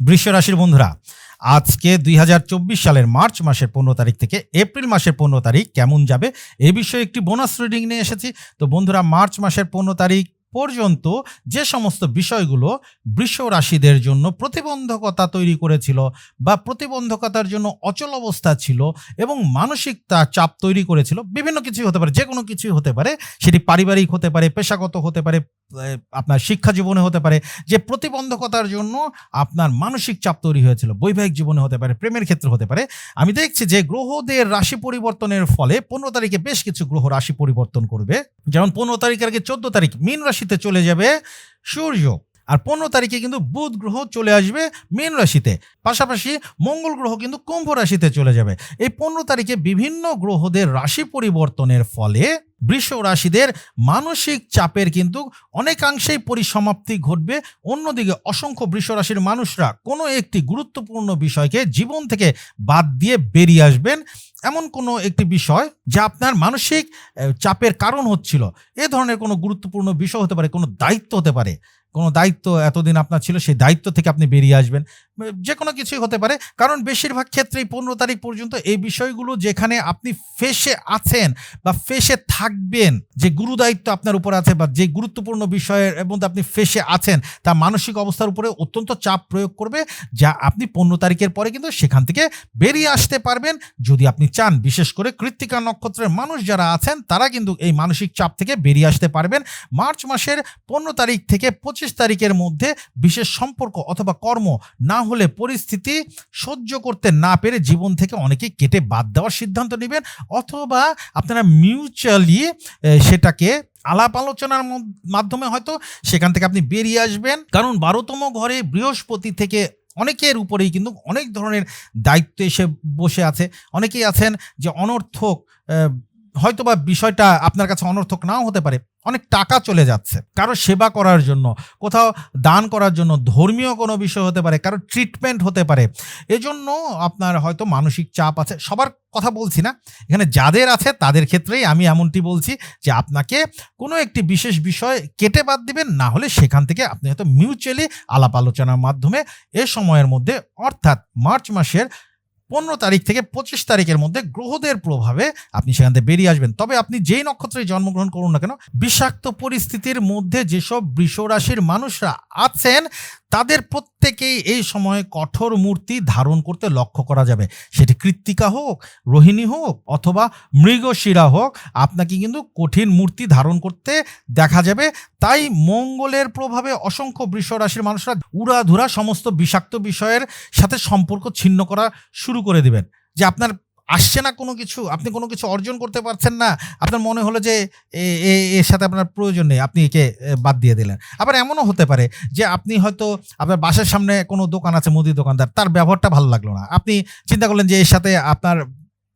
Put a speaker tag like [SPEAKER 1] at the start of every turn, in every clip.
[SPEAKER 1] বৃষ রাশির বন্ধুরা, আজকে দুই হাজার চব্বিশ সালের মার্চ মাসের পনেরো তারিখ থেকে এপ্রিল মাসের পনেরো তারিখ কেমন যাবে? এ বিষয়ে একটি বোনাস রিডিং নিয়ে এসেছি। তো বন্ধুরা, মার্চ মাসের পনেরো তারিখ পর্যন্ত যে সমস্ত বিষয়গুলো বৃষ রাশিদের জন্য প্রতিবন্ধকতা তৈরি করেছিল বা প্রতিবন্ধকতার জন্য অচল অবস্থা ছিল এবং মানসিক চাপ তৈরি করেছিল, বিভিন্ন কিছুই হতে পারে, যে কোনো কিছুই হতে পারে, সেটি পারিবারিক হতে পারে, পেশাগত হতে পারে আপনার শিক্ষা জীবনে হতে পারে, যে প্রতিবন্ধকতার জন্য আপনার মানসিক চাপ তৈরি হয়েছিল, বৈবাহিক জীবনে হতে পারে, প্রেমের ক্ষেত্রে হতে পারে। আমি দেখছি যে গ্রহদের রাশি পরিবর্তনের ফলে পনেরো তারিখে বেশ কিছু গ্রহ রাশি পরিবর্তন করবে। যেমন পনেরো তারিখের আগে চোদ্দ তারিখ, মীন রাশিতে চলে যাবে সূর্য। আর পনেরো তারিখে কিন্তু বুধ গ্রহ চলে আসবে মীন রাশিতে। পাশাপাশি মঙ্গল গ্রহ কিন্তু কুম্ভ রাশিতে চলে যাবে। এই পনেরো তারিখে বিভিন্ন গ্রহদের রাশি পরিবর্তনের ফলে বৃষ রাশিদের মানসিক চাপের কিন্তু অনেকাংশেই পরিসমাপ্তি ঘটবে। অন্যদিকে অসংখ্য বৃষ রাশির মানুষরা কোনো একটি গুরুত্বপূর্ণ বিষয়কে জীবন থেকে বাদ দিয়ে বেরিয়ে আসবেন। এমন কোনো একটি বিষয় যা আপনার মানসিক চাপের কারণ হচ্ছিল। এ ধরনের কোনো গুরুত্বপূর্ণ বিষয় হতে পারে, কোনো দায়িত্ব হতে পারে। কোনো দায়িত্ব এতদিন আপনার ছিল, সেই দায়িত্ব থেকে আপনি বেরিয়ে আসবেন। যে কোনো কিছুই হতে পারে, কারণ বেশিরভাগ ক্ষেত্রেই পনেরো তারিখ পর্যন্ত এই বিষয়গুলো যেখানে আপনি ফেসে আছেন বা ফেসে থাকবেন, যে গুরু দায়িত্ব আপনার উপর আছে বা যে গুরুত্বপূর্ণ বিষয়ের মধ্যে আপনি ফেসে আছেন, তা মানসিক অবস্থার উপরে অত্যন্ত চাপ প্রয়োগ করবে, যা আপনি পনেরো তারিখের পরে কিন্তু সেখান থেকে বেরিয়ে আসতে পারবেন। যদি আপনি চান, বিশেষ করে কৃত্তিকা নক্ষত্রের মানুষ যারা আছেন, তারা কিন্তু এই মানসিক চাপ থেকে বেরিয়ে আসতে পারবেন। মার্চ মাসের পনেরো তারিখ থেকে পঁচিশ তারিখের মধ্যে বিশেষ সম্পর্ক অথবা কর্ম না হলে পরিস্থিতি সহ্য করতে না পেরে জীবন থেকে অনেকে কেটে বাদ দেওয়ার সিদ্ধান্ত নেবেন অথবা আপনারা মিউচুয়ালি সেটাকে আলাপ আলোচনার মাধ্যমে হয়তো সেখান থেকে আপনি বেরিয়ে আসবেন। কারণ বারোতম ঘরে বৃহস্পতি থেকে অনেকের উপরেই কিন্তু অনেক ধরনের দায়িত্ব এসে বসে আছে। অনেকেই আছেন যে অনর্থক আহ, হয়তোবা বিষয়টা আপনার কাছে অনর্থক নাও হতে পারে। অনেক টাকা চলে যাচ্ছে। কারও সেবা করার জন্য কোথাও দান করার জন্য ধর্মীয় কোনো বিষয় হতে পারে কারও ট্রিটমেন্ট হতে পারে। এজন্য আপনার হয়তো মানসিক চাপ আছে। সবার কথা বলছি না। এখানে যাদের আছে তাদের ক্ষেত্রেই আমি এমনটি বলছি যে আপনাকে কোনো একটি বিশেষ বিষয় কেটে বাদ দিবেন না হলে সেখান থেকে আপনি হয়তো মিউচুয়ালি আলাপ আলোচনার মাধ্যমে এ সময়ের মধ্যে অর্থাৎ মার্চ মাসের পনেরো তারিখ থেকে পঁচিশ তারিখের মধ্যে গ্রহদের প্রভাবে আপনি সেখান থেকে বেরিয়ে আসবেন। তবে আপনি যেই নক্ষত্রে জন্মগ্রহণ করুন না কেন, বিষাক্ত পরিস্থিতির মধ্যে যেসব বৃষরাশির মানুষরা আছেন, তাদের প্রত্যেকেই এই সময়ে কঠোর মূর্তি ধারণ করতে লক্ষ্য করা যাবে। সেটি কৃত্তিকা হোক, রোহিণী হোক, অথবা মৃগশিরা হোক, আপনাকে কিন্তু কঠিন মূর্তি ধারণ করতে দেখা যাবে। তাই মঙ্গলের প্রভাবে অসংখ্য বৃষ রাশির মানুষরা উড়াধুরা সমস্ত বিষাক্ত বিষয়ের সাথে সম্পর্ক ছিন্ন করা শুরু করে দেবেন। যে আপনার আসছে না কোনো কিছু, আপনি কোনো কিছু অর্জন করতে পারছেন না, আপনার মনে হলো যে এর সাথে আপনার প্রয়োজন নেই, আপনি একে বাদ দিয়ে দিলেন। আবার এমনও হতে পারে যে আপনি হয়তো আপনার বাসার সামনে কোনো দোকান আছে, মুদি দোকানদার, তার ব্যবহারটা ভালো লাগল না। আপনি চিন্তা করলেন যে এর সাথে আপনার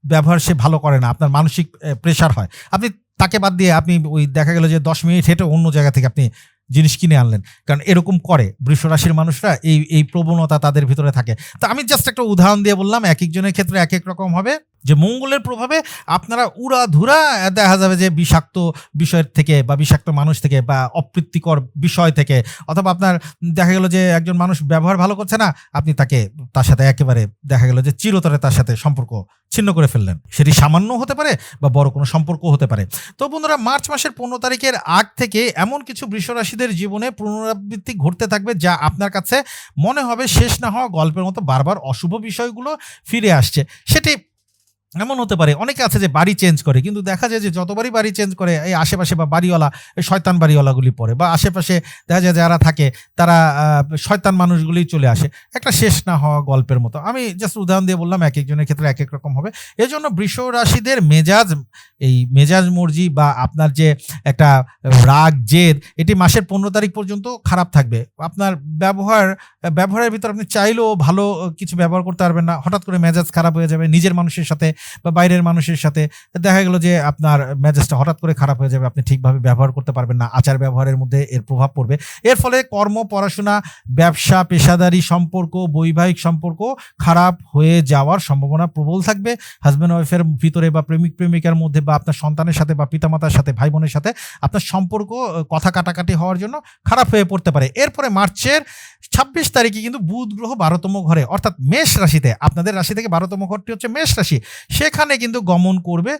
[SPEAKER 1] ব্যবহার সে ভালো করে না, আপনার মানসিক প্রেশার হয়। আপনি তাকে বাদ দিয়ে আপনি ওই দেখা গেল যে দশ মিনিট হেঁটে অন্য জায়গা থেকে আপনি জিনিস কিনে আনলেন। কারণ এরকম করে বৃষ রাশির মানুষরা এই এই প্রবণতা তাদের ভিতরে থাকে। তা আমি জাস্ট একটা উদাহরণ দিয়ে বললাম এক একজনের ক্ষেত্রে এক এক রকম হবে। যে মঙ্গলের প্রভাবে আপনারা উড়াধুরা দেখা যাবে যে বিষাক্ত বিষয়ের থেকে বা বিষাক্ত মানুষ থেকে বা অপ্রীতিকর বিষয় থেকে, অথবা আপনার দেখা গেল যে একজন মানুষ ব্যবহার ভালো করছে না, আপনি তাকে তার সাথে একেবারে দেখা গেল যে চিরতরে তার সাথে সম্পর্ক ছিন্ন করে ফেললেন। সেটি সামান্য হতে পারে বা বড় কোনো সম্পর্ক হতে পারে। তো বন্ধুরা, মার্চ মাসের পনেরো তারিখের আগ থেকে এমন কিছু বৃষরাশিদের জীবনে পুনরাবৃত্তি ঘটতে থাকবে যা আপনার কাছে মনে হবে শেষ না হওয়া গল্পের মতো বারবার অশুভ বিষয়গুলো ফিরে আসছে। সেটি এমন হতে পারে, অনেকে আছে যে বাড়ি চেঞ্জ করে, কিন্তু দেখা যায় যে যতবারই বাড়ি চেঞ্জ করে, এই আশেপাশে বা বাড়িওয়ালা শয়তান বাড়িওয়ালাগুলি পড়ে বা আশেপাশে দেখা যায় যারা থাকে, তারা শয়তান মানুষগুলি চলে আসে। একটা শেষ না হওয়া গল্পের মতো। আমি জাস্ট উদাহরণ দিয়ে বললাম, এক একজনের ক্ষেত্রে এক এক রকম হবে। এজন্য বৃষ রাশিদের মেজাজ, এই মেজাজ মর্জি বা আপনার যে একটা রাগ, জেদ, এটি মাসের পনেরো তারিখ পর্যন্ত খারাপ থাকবে। আপনার ব্যবহার, ব্যবহারের ভিতর আপনি চাইলেও ভালো কিছু ব্যবহার করতে পারবেন না। হঠাৎ করে মেজাজ খারাপ হয়ে যাবে, নিজের মানুষের সাথে বা বাইরের মানুষের সাথে, দেখা গেল যে আপনার মেজাজটা হঠাৎ করে খারাপ হয়ে যাবে, আপনি ঠিকভাবে ব্যবহার করতে পারবেন না, আচার ব্যবহারের মধ্যে এর প্রভাব পড়বে। এর ফলে কর্ম, পড়াশোনা, ব্যবসা, পেশাদারি সম্পর্ক, বৈবাহিক সম্পর্ক খারাপ হয়ে যাওয়ার সম্ভাবনা প্রবল থাকবে। হাজব্যান্ড ওয়াইফের ভিতরে বা প্রেমিক, প্রেমিকার মধ্যে বা আপনার সন্তানের সাথে বা পিতামাতার সাথে, ভাই বোনের সাথে আপনার সম্পর্ক কথা কাটাকাটি হওয়ার জন্য খারাপ হয়ে পড়তে পারে। এরপরে মার্চের ছাব্বিশ তারিখে কিন্তু বুধ গ্রহ বারোতম ঘরে, অর্থাৎ মেষ রাশিতে, আপনাদের রাশি থেকে বারোতম ঘরটি হচ্ছে মেষ রাশি। সেখানে কিন্তু গমন করবে।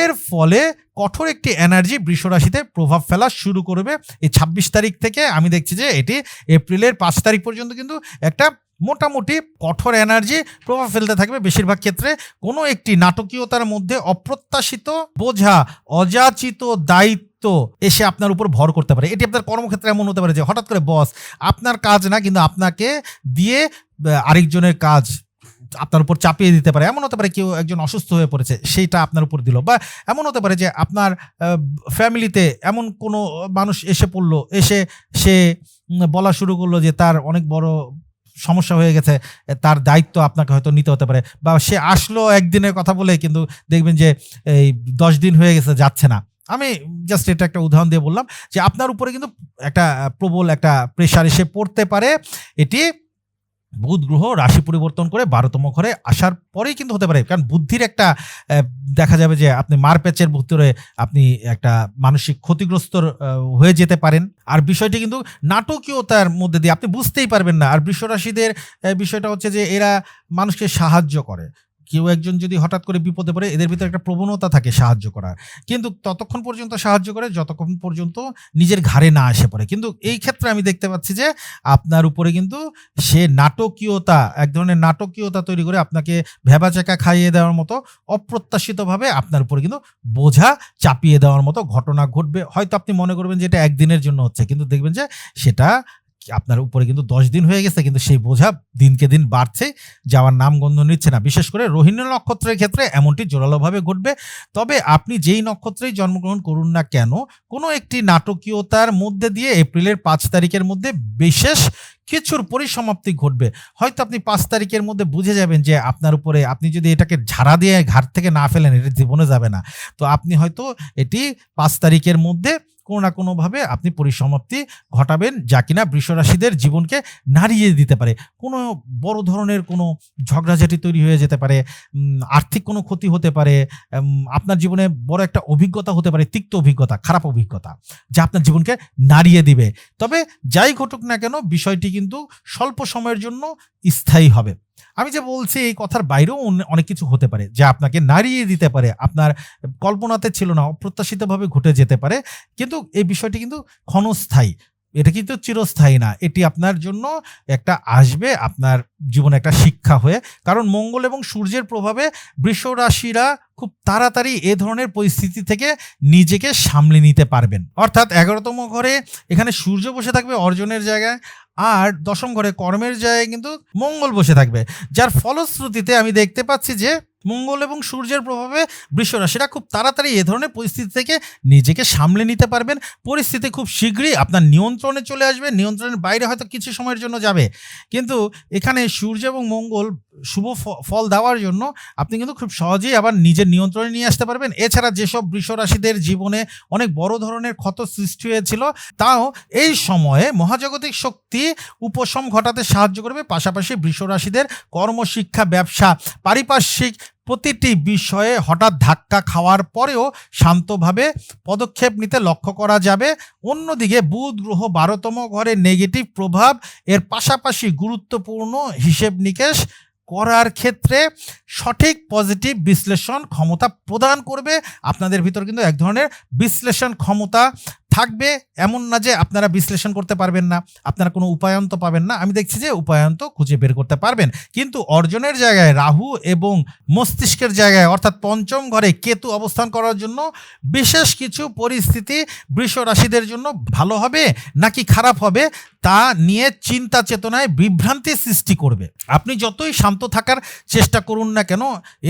[SPEAKER 1] এর ফলে কঠোর একটি এনার্জি বৃষ রাশিতে প্রভাব ফেলা শুরু করবে। এই ছাব্বিশ তারিখ থেকে আমি দেখছি যে এটি এপ্রিলের পাঁচ তারিখ পর্যন্ত কিন্তু একটা মোটামুটি কঠোর এনার্জি প্রভাব ফেলতে থাকবে। বেশিরভাগ ক্ষেত্রে কোনো একটি নাটকীয়তার মধ্যে অপ্রত্যাশিত বোঝা, অযাচিত দায়িত্ব এসে আপনার উপর ভর করতে পারে। এটি আপনার কর্মক্ষেত্রে এমন হতে পারে যে হঠাৎ করে, বস, আপনার কাজ না, কিন্তু আপনাকে দিয়ে আরেকজনের কাজ আপনার উপর চাপিয়ে দিতে পারে। এমন হতে পারে কেউ একজন অসুস্থ হয়ে পড়েছে, সেইটা আপনার উপর দিল। বা এমন হতে পারে যে আপনার ফ্যামিলিতে এমন কোনো মানুষ এসে পড়ল, এসে সে বলা শুরু করল যে তার অনেক বড় সমস্যা হয়ে গেছে, তার দায়িত্ব আপনাকে হয়তো নিতে হতে পারে। বা সে আসলো একদিনের কথা বলে কিন্তু দেখবেন যে এই দশ দিন হয়ে গেছে, যাচ্ছে না। আমি জাস্ট এটা একটা উদাহরণ দিয়ে বললাম যে আপনার উপরে কিন্তু একটা প্রবল একটা প্রেশার এসে পড়তে পারে। এটি বুধ গ্রহ রাশি পরিবর্তন করে বারোতম ঘরে আসার পরেই কিন্তু হতে পারে। কারণ বুদ্ধির একটা দেখা যাবে যে আপনি মারপ্যাচের ভিতরে আপনি একটা মানসিক ক্ষতিগ্রস্ত হয়ে যেতে পারেন। আর বিষয়টি কিন্তু নাটকীয়তার মধ্যে দিয়ে আপনি বুঝতেই পারবেন না। আর বিশ্বরাশিদের বিষয়টা হচ্ছে যে এরা মানুষকে সাহায্য করে। কেউ একজন যদি হঠাৎ করে বিপদে পড়ে, এদের ভিতরে একটা প্রবণতা থাকে সাহায্য করার। কিন্তু ততক্ষণ পর্যন্ত সাহায্য করে, যতক্ষণ পর্যন্ত নিজের ঘাড়ে না আসে পড়ে। কিন্তু এই ক্ষেত্রে আমি দেখতে পাচ্ছি যে, আপনার উপরে কিন্তু সে নাটকীয়তা, এক ধরনের নাটকীয়তা তৈরি করে আপনাকে ভেবাচাকা খাইয়ে দেওয়ার মতো, অপ্রত্যাশিতভাবে আপনার উপরে কিন্তু বোঝা চাপিয়ে দেওয়ার মতো ঘটনা ঘটবে। হয়তো আপনি মনে করবেন যে এটা একদিনের জন্য হচ্ছে, কিন্তু দেখবেন যে সেটা আপনার উপরে কিন্তু দশ দিন হয়ে গেছে, কিন্তু সেই বোঝা দিনকে দিন বাড়ছে, যাওয়ার নাম গন্ধ নিচ্ছে না। বিশেষ করে রোহিণী নক্ষত্রের ক্ষেত্রে এমনটি জোরালোভাবে ঘটবে। তবে আপনি যেই নক্ষত্রেই জন্মগ্রহণ করুন না কেন, কোনো একটি নাটকীয়তার মধ্যে দিয়ে এপ্রিলের পাঁচ তারিখের মধ্যে বিশেষ কিছুর পরিসমাপ্তি ঘটবে। হয়তো আপনি পাঁচ তারিখের মধ্যে বুঝে যাবেন যে আপনার উপরে আপনি যদি এটাকে ঝাড়া দিয়ে ঘাট থেকে না ফেলেন, এটা জীবনে যাবে না। তো আপনি হয়তো এটি পাঁচ তারিখের মধ্যে কোনো না কোনোভাবে আপনি পরিসমাপ্তি ঘটাবেন যা কিনা বৃষরাশিদের জীবনকে নাড়িয়ে দিতে পারে। কোনো বড় ধরনের কোনো ঝগড়াঝাটি তৈরি হয়ে যেতে পারে আর্থিক কোনো ক্ষতি হতে পারে আপনার জীবনে বড় একটা অভিজ্ঞতা হতে পারে, তিক্ত অভিজ্ঞতা, খারাপ অভিজ্ঞতা, যা আপনার জীবনকে নাড়িয়ে দিবে। তবে যাই ঘটুক না কেন, বিষয়টি কিন্তু স্বল্প সময়ের জন্য স্থায়ী হবে। আমি যে বলছি, এই কথার বাইরেও অনেক কিছু হতে পারে যা আপনাকে নাড়িয়ে দিতে পারে। আপনার কল্পনাতে ছিল না, অপ্রত্যাশিতভাবে ঘটে যেতে পারে। কিন্তু এই বিষয়টি কিন্তু ক্ষণস্থায়ী। এটা কিন্তু চিরস্থায়ী না। এটি আপনার জন্য একটা আসবে, আপনার জীবনে একটা শিক্ষা হয়ে। কারণ মঙ্গল এবং সূর্যের প্রভাবে বৃষ রাশিরা খুব তাড়াতাড়ি এ ধরনের পরিস্থিতি থেকে নিজেকে সামলে নিতে পারবেন। অর্থাৎ এগারোতম ঘরে এখানে সূর্য বসে থাকবে অর্জনের জায়গায়। আর দশম ঘরে কর্মের জায়গায় কিন্তু মঙ্গল বসে থাকবে, যার ফলশ্রুতিতে আমি দেখতে পাচ্ছি যে মঙ্গল এবং সূর্যের প্রভাবে বৃষরাশিরা খুব তাড়াতাড়ি এ ধরনের পরিস্থিতি থেকে নিজেকে সামলে নিতে পারবেন। পরিস্থিতি খুব শীঘ্রই আপনার নিয়ন্ত্রণে চলে আসবে, নিয়ন্ত্রণের বাইরে হয়তো কিছু সময়ের জন্য যাবে। কিন্তু এখানে সূর্য এবং মঙ্গল শুভ ফল দেওয়ার জন্য আপনি কিন্তু খুব সহজেই আবার নিজের নিয়ন্ত্রণে নিয়ে আসতে পারবেন। এছাড়া যেসব বৃষরাশিদের জীবনে অনেক বড় ধরনের ক্ষত সৃষ্টি হয়েছিল, তাও এই সময়ে মহাজাগতিক শক্তি উপশম ঘটাতে সাহায্য করবে। পাশাপাশি বৃষরাশিদের কর্মশিক্ষা, ব্যবসা, পারিপার্শ্বিক প্রতিটি বিষয়ে হঠাৎ ধাক্কা খাওয়ার পরেও শান্তভাবে পদক্ষেপ নিতে লক্ষ্য করা যাবে। অন্যদিকে বুধ গ্রহ বারোতম ঘরে নেগেটিভ প্রভাব, এর পাশাপাশি গুরুত্বপূর্ণ হিসেব নিকেশ করার ক্ষেত্রে সঠিক পজিটিভ বিশ্লেষণ ক্ষমতা প্রদান করবে। আপনাদের ভিতর কিন্তু এক ধরনের বিশ্লেষণ ক্ষমতা থাকবে এমন না যে আপনারা বিশ্লেষণ করতে পারবেন না, আপনারা কোনো উপায়ন্ত পাবেন না। আমি দেখছি যে উপায়ন্ত খুঁজে বের করতে পারবেন। কিন্তু অর্জনের জায়গায় রাহু এবং মস্তিষ্কের জায়গায় অর্থাৎ পঞ্চম ঘরে কেতু অবস্থান করার জন্য বিশেষ কিছু পরিস্থিতি বৃষ রাশিদের জন্য ভালো হবে নাকি খারাপ হবে তা নিয়ে চিন্তা চেতনায় বিভ্রান্তি সৃষ্টি করবে। আপনি যতই শান্ত থাকার চেষ্টা করুন না কেন,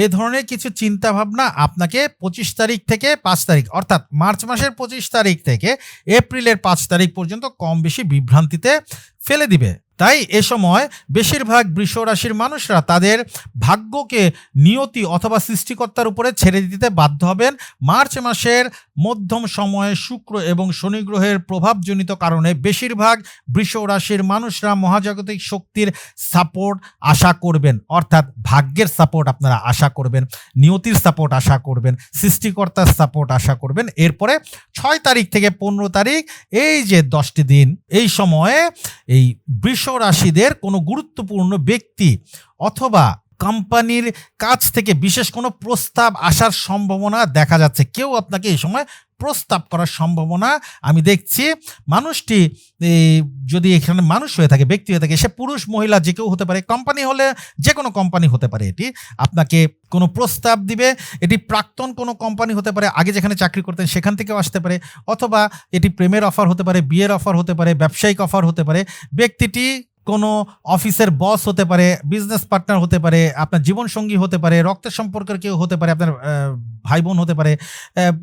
[SPEAKER 1] এ ধরনের কিছু চিন্তা ভাবনা আপনাকে পঁচিশ তারিখ থেকে পাঁচ তারিখ অর্থাৎ মার্চ মাসের পঁচিশ তারিখ থেকে এপ্রিলের পাঁচ তারিখ পর্যন্ত কম বেশি বিভ্রান্তিতে ফেলে দিবে। তাই এ সময় বেশিরভাগ বৃষ রাশির মানুষরা তাদের ভাগ্যকে নিয়তি অথবা সৃষ্টিকর্তার উপরে ছেড়ে দিতে বাধ্য হবেন। মার্চ মাসের মধ্যম সময়ে শুক্র এবং শনি গ্রহের প্রভাবজনিত কারণে বেশিরভাগ বৃষ রাশির মানুষরা মহাজাগতিক শক্তির সাপোর্ট আশা করবেন। অর্থাৎ ভাগ্যের সাপোর্ট আপনারা আশা করবেন, নিয়তির সাপোর্ট আশা করবেন, সৃষ্টিকর্তার সাপোর্ট আশা করবেন। এরপরে ছয় তারিখ থেকে পনেরো তারিখ, এই যে দশটি দিন, এই সময়ে এই বৃষ রাশিদের কোনো গুরুত্বপূর্ণ ব্যক্তি অথবা কোম্পানির কাছ থেকে বিশেষ কোনো প্রস্তাব আসার সম্ভাবনা দেখা যাচ্ছে। কেউ আপনাকে এই সময় প্রস্তাব করার সম্ভাবনা আমি দেখছি। মানুষটি যদি এখানে মানুষ হয়ে থাকে, ব্যক্তি হয়ে থাকে, সে পুরুষ, মহিলা যে কেউ হতে পারে কোম্পানি হলে যে কোনো কোম্পানি হতে পারে এটি। আপনাকে কোনো প্রস্তাব দিবে, এটি প্রাক্তন কোনো কোম্পানি হতে পারে, আগে যেখানে চাকরি করতেন সেখান থেকেও আসতে পারে, অথবা এটি প্রেমের অফার হতে পারে, বিয়ের অফার হতে পারে, ব্যবসায়িক অফার হতে পারে। ব্যক্তিটি কোনো অফিসের বস হতে পারে বিজনেস পার্টনার হতে পারে, আপনার জীবনসঙ্গী হতে পারে, রক্তের সম্পর্কের কেউ হতে পারে, আপনার ভাই বোন হতে পারে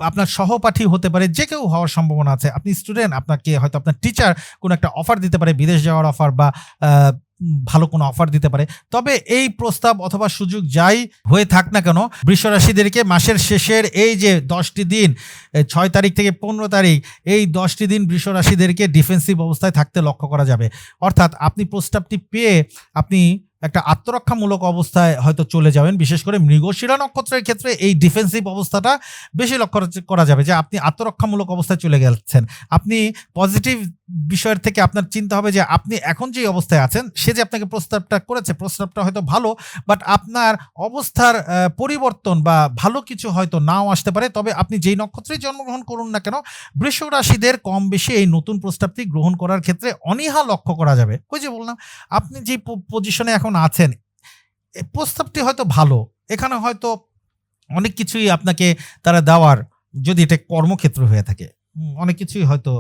[SPEAKER 1] আপনার সহপাঠী হতে পারে, যে কেউ হওয়ার সম্ভাবনা আছে। আপনি স্টুডেন্ট আপনাকে হয়তো আপনার টিচার কোনো একটা অফার দিতে পারে, বিদেশ যাওয়ার অফার বা ভালো কোনো অফার দিতে পারে। তবে এই প্রস্তাব অথবা সুযোগ যাই হয়ে থাক না কেন বৃষ রাশিদেরকে মাসের শেষের এই যে দশটি দিন ছয় তারিখ থেকে পনেরো তারিখ, এই দশটি দিন বৃষ রাশিদেরকে ডিফেন্সিভ অবস্থায় থাকতে লক্ষ্য করা যাবে। অর্থাৎ আপনি প্রস্তাবটি পেয়ে আপনি একটা আত্মরক্ষামূলক অবস্থায় হয়তো চলে যাবেন। বিশেষ করে মৃগশিরা নক্ষত্রের ক্ষেত্রে এই ডিফেন্সিভ অবস্থাটা বেশি লক্ষ্য করা যাবে যে আপনি আত্মরক্ষামূলক অবস্থায় চলে গেছেন। আপনি পজিটিভ বিষয়ের থেকে আপনার চিন্তা হবে যে আপনি এখন যে অবস্থায় আছেন, সে যে আপনাকে প্রস্তাবটা করেছে, প্রস্তাবটা হয়তো ভালো বাট আপনার অবস্থার পরিবর্তন বা ভালো কিছু হয়তো নাও আসতে পারে। তবে আপনি যেই নক্ষত্রেই জন্মগ্রহণ করুন না কেন, বৃষ রাশিদের কম বেশি এই নতুন প্রস্তাবটি গ্রহণ করার ক্ষেত্রে অনীহা লক্ষ্য করা যাবে। ওই যে বললাম, আপনি যে পজিশনে এখন আছেন, এ প্রস্তাবটি হয়তো ভালো। এখানে হয়তো অনেক কিছুই আপনাকে তারা দেওয়ার যদি এটা কর্মক্ষেত্র হয়ে থাকে। অনেক কিছুই হয়তো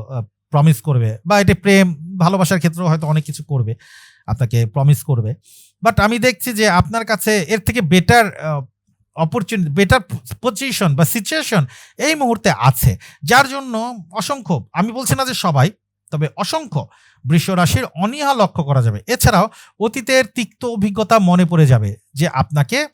[SPEAKER 1] প্রমিস করবে বা এটা প্রেম, ভালোবাসার ক্ষেত্রেও হয়তো অনেক কিছু করবে, আপনাকে প্রমিস করবে। বাট আমি দেখছি যে আপনার কাছে এর থেকে বেটার অপরচুনিটি বেটার পজিশন বা সিচুয়েশন এই মুহূর্তে আছে। যার জন্য অসংখ্য, আমি বলছি না যে সবাই তবে অসংখ্য বৃষ রাশির অনীহা লক্ষ্য করা যাবে। এছাড়াও অতীতের তিক্ত অভিজ্ঞতা মনে পড়ে যাবে যে আপনাকে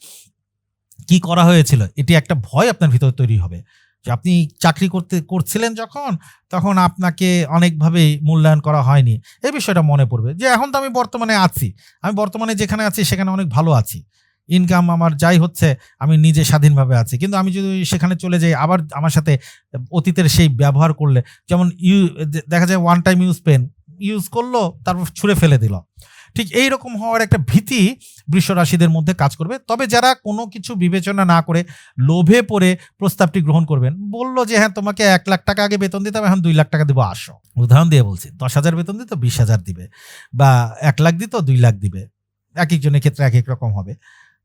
[SPEAKER 1] কি করা হয়েছিল। এটি একটা ভয় আপনার ভিতরে তৈরি হবে। যে আপনি চাকরি করতে, করছিলেন যখন, তখন আপনাকে অনেকভাবেই মূল্যায়ন করা হয়নি। এই বিষয়টা মনে পড়বে যে এখন তো আমি বর্তমানে আছি। আমি বর্তমানে যেখানে আছি, সেখানে অনেক ভালো আছি। ইনকাম আমার যাই হচ্ছে, আমি নিজে স্বাধীনভাবে আছি। কিন্তু আমি যদি সেখানে চলে যাই, আবার আমার সাথে অতীতের সেই ব্যবহার করলে, যেমন ইউ, দেখা যায় one time use pen use করল, তারপর ছুঁড়ে ফেলে দিল। ঠিক এই রকম হওয়ার একটা ভীতি বৃষ রাশিদের মধ্যে কাজ করবে। তবে যারা কোনো কিছু বিবেচনা না করে লোভে পড়ে প্রস্তাবটি গ্রহণ করবেন, বলল যে হ্যাঁ তোমাকে এক লাখ টাকা আগে বেতন দিতাম এখন দুই লাখ টাকা দিব, আসো। উদাহরণ দিয়ে বলছি, দশ হাজার বেতন দিত, বিশ হাজার দিবে, বা এক লাখ দিত, দুই লাখ দিবে। এক একজনের ক্ষেত্রে এক এক রকম হবে।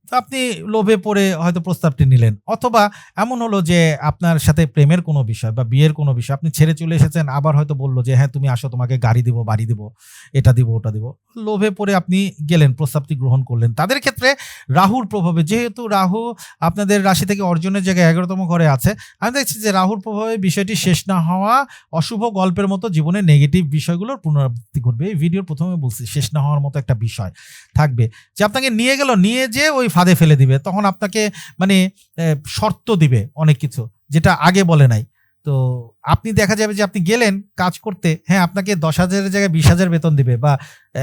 [SPEAKER 1] আপনি লোভে পড়ে হয়তো প্রস্তাবটি নিলেন। অথবা এমন হলো যে আপনার সাথে প্রেমের কোনো বিষয় বা বিয়ের কোনো বিষয়, আপনি ছেড়ে চলে এসেছেন, আবার হয়তো বলল যে হ্যাঁ তুমি আসো, তোমাকে গাড়ি দিব, বাড়ি দিব, এটা দিব, ওটা দিব। লোভে পড়ে আপনি গেলেন, প্রস্তাবটি গ্রহণ করলেন। তাদের ক্ষেত্রে রাহুর প্রভাবে, যেহেতু রাহু আপনাদের রাশি থেকে অর্জনের জায়গায় এগারোতম ঘরে আছে, আমি দেখছি যে রাহুর প্রভাবে বিষয়টি শেষ না হওয়া অশুভ গল্পের মতো জীবনে নেগেটিভ বিষয়গুলোর পুনরাবৃত্তি ঘটবে। এই ভিডিওর প্রথমে বলছি, শেষ না হওয়ার মতো একটা বিষয় থাকবে। যে আপনাকে নিয়ে গেল, নিয়ে যে ওই ফাঁদে ফেলে দিবে, তখন আপনাকে মানে শর্ত দিবে অনেক কিছু, যেটা আগে বলে নাই। তো আপনি দেখা যাবে যে আপনি গেলেন কাজ করতে হ্যাঁ আপনাকে দশ হাজারের জায়গায় বিশ হাজার বেতন দিবে বা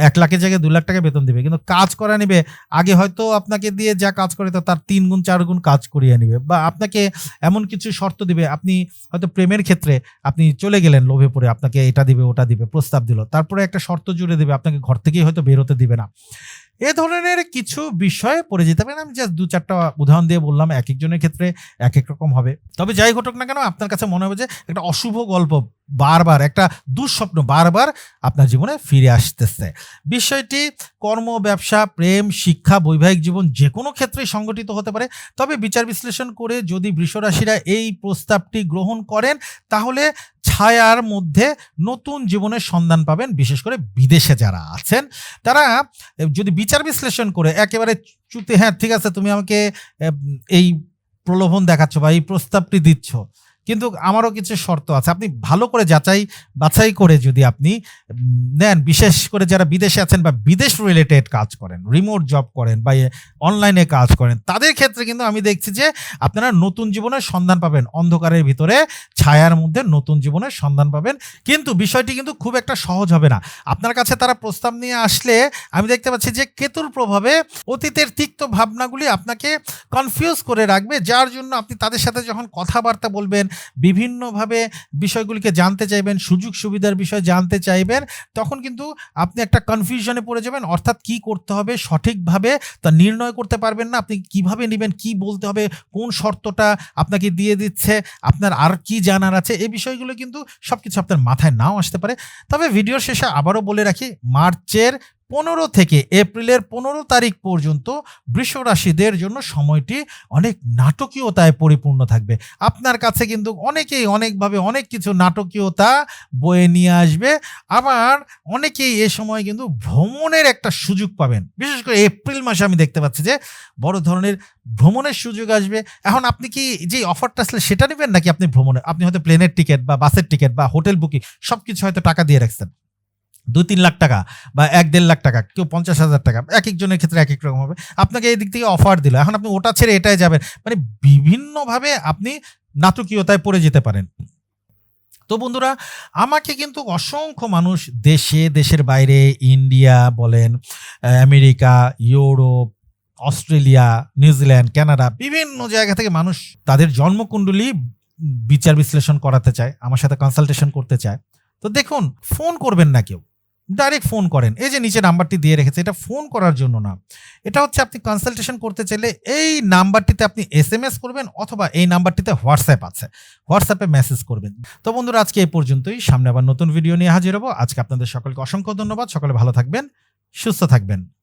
[SPEAKER 1] এক লাখের জায়গায় দু লাখ টাকা বেতন দিবে, কিন্তু কাজ করা নিবে, আগে হয়তো আপনাকে দিয়ে যা কাজ করে তো তার তিন গুণ, চার গুণ কাজ করিয়ে নিবে, বা আপনাকে এমন কিছু শর্ত দিবে, আপনি হয়তো প্রেমের ক্ষেত্রে আপনি চলে গেলেন লোভে পড়ে, আপনাকে এটা দিবে, ওটা দিবে, প্রস্তাব দিল, তারপরে একটা শর্ত জুড়ে দিবে, আপনাকে ঘর থেকেই হয়তো বেরোতে দিবে না। এ ধরনের কিছু বিষয়ে পড়ে যেতে পারেন। আমি জাস্ট দু চারটা উদাহরণ দিয়ে বললাম এক একজনের ক্ষেত্রে এক এক রকম হবে। তবে যাই ঘটুক না কেন, আপনার কাছে মনে হবে যে একটা অশুভ গল্প বারবার, একটা দুঃস্বপ্ন বারবার আপনার জীবনে ফিরে আসতেছে। বিষয়টি কর্ম, ব্যবসা, প্রেম, শিক্ষা, বৈবাহিক জীবন যে কোনো ক্ষেত্রে সংগঠিত হতে পারে। তবে বিচার বিশ্লেষণ করে যদি বৃষরাশিরা এই প্রস্তাবটি গ্রহণ করেন, তাহলে ছায়ার মধ্যে নতুন জীবনের সন্ধান পাবেন, বিশেষ করে বিদেশে যারা আছেন। তারা যদি বিচার বিশ্লেষণ করে, একেবারে চুতে হ্যাঁ ঠিক আছে, তুমি আমাকে এই প্রলোভন দেখাচ্ছ বা এই প্রস্তাবটি দিচ্ছ। কিন্তু আমারও কিছু শর্ত আছে। আপনি ভালো করে যাচাই, বাছাই করে যদি আপনি নেন, বিশেষ করে যারা বিদেশে আছেন বা বিদেশ রিলেটেড কাজ করেন রিমোট জব করেন বা অনলাইনে কাজ করেন, তাদের ক্ষেত্রে কিন্তু আমি দেখছি যে আপনারা নতুন জীবনের সন্ধান পাবেন। অন্ধকারের ভিতরে, ছায়ার মধ্যে নতুন জীবনের সন্ধান পাবেন। কিন্তু বিষয়টি কিন্তু খুব একটা সহজ হবে না। আপনার কাছে তারা প্রস্তাব নিয়ে আসলে আমি দেখতে পাচ্ছি যে কেতুর প্রভাবে অতীতের তিক্ত ভাবনাগুলি আপনাকে কনফিউজ করে রাখবে, যার জন্য আপনি তাদের সাথে যখন কথাবার্তা বলবেন বিভিন্নভাবে বিষয়গুলিকে জানতে চাইবেন, সুযোগ সুবিধার বিষয় জানতে চাইবেন, তখন কিন্তু আপনি একটা কনফিউশনে পড়ে যাবেন, অর্থাৎ কি করতে হবে, সঠিকভাবে তা নির্ণয় করতে পারবেন না, আপনি কীভাবে নেবেন, কি বলতে হবে, কোন শর্তটা আপনাকে দিয়ে দিচ্ছে, আপনার আর কি জানার আছে, এই বিষয়গুলো কিন্তু সবকিছু আপনার মাথায় নাও আসতে পারে। তবে ভিডিওর শেষে আবারও বলে রাখি, মার্চের পনেরো থেকে এপ্রিলের পনেরো তারিখ পর্যন্ত বৃষ রাশিদের জন্য সময়টি অনেক নাটকীয়তায় পরিপূর্ণ থাকবে। আপনার কাছে কিন্তু অনেকেই অনেকভাবে অনেক কিছু নাটকীয়তা বয়ে নিয়ে আসবে। আবার অনেকেই এ সময় কিন্তু ভ্রমণের একটা সুযোগ পাবেন। বিশেষ করে এপ্রিল মাসে আমি দেখতে পাচ্ছি যে বড় ধরনের ভ্রমণের সুযোগ আসবে। এখন আপনি কি যে অফারটা আসলে সেটা নেবেন নাকি আপনি ভ্রমণে? আপনি হয়তো প্লেনের টিকিট বা বাসের টিকিট বা হোটেল বুকিং সব কিছু হয়তো টাকা দিয়ে রাখছেন। দুই তিন লাখ টাকা বা এক দেড় লাখ টাকা, কেউ পঞ্চাশ হাজার টাকা, এক একজনের ক্ষেত্রে এক এক রকম হবে। আপনাকে এই দিক থেকে অফার দিল। এখন আপনি ওটা ছেড়ে এটাই যাবেন। মানে বিভিন্নভাবে আপনি নাটকীয়তায় পড়ে যেতে পারেন। তো বন্ধুরা, আমাকে কিন্তু অসংখ্য মানুষ দেশে, দেশের বাইরে, ইন্ডিয়া বলেন, America, Europe, Australia, New Zealand, Canada বিভিন্ন জায়গা থেকে মানুষ তাদের জন্মকুণ্ডলী বিচার বিশ্লেষণ করাতে চায়, আমার সাথে কনসালটেশন করতে চায়। তো দেখুন ফোন করবেন না কেউ। ডাইরেক্ট ফোন করেন। এই যে নিচে নাম্বারটি দিয়ে রেখেছে, এটা ফোন করার জন্য না। এটা হচ্ছে আপনি কনসালটেশন করতে চাইলে এই নাম্বারটিতে আপনি এস এম এস করবেন অথবা এই নাম্বারটিতে হোয়াটসঅ্যাপ আছে। হোয়াটসঅ্যাপে মেসেজ করবেন। তো বন্ধুরা, আজকে এই পর্যন্তই। সামনে আবার নতুন ভিডিও নিয়ে হাজির হব। আজকে আপনাদের সকলকে অসংখ্য ধন্যবাদ। সকলে ভালো থাকবেন, সুস্থ থাকবেন।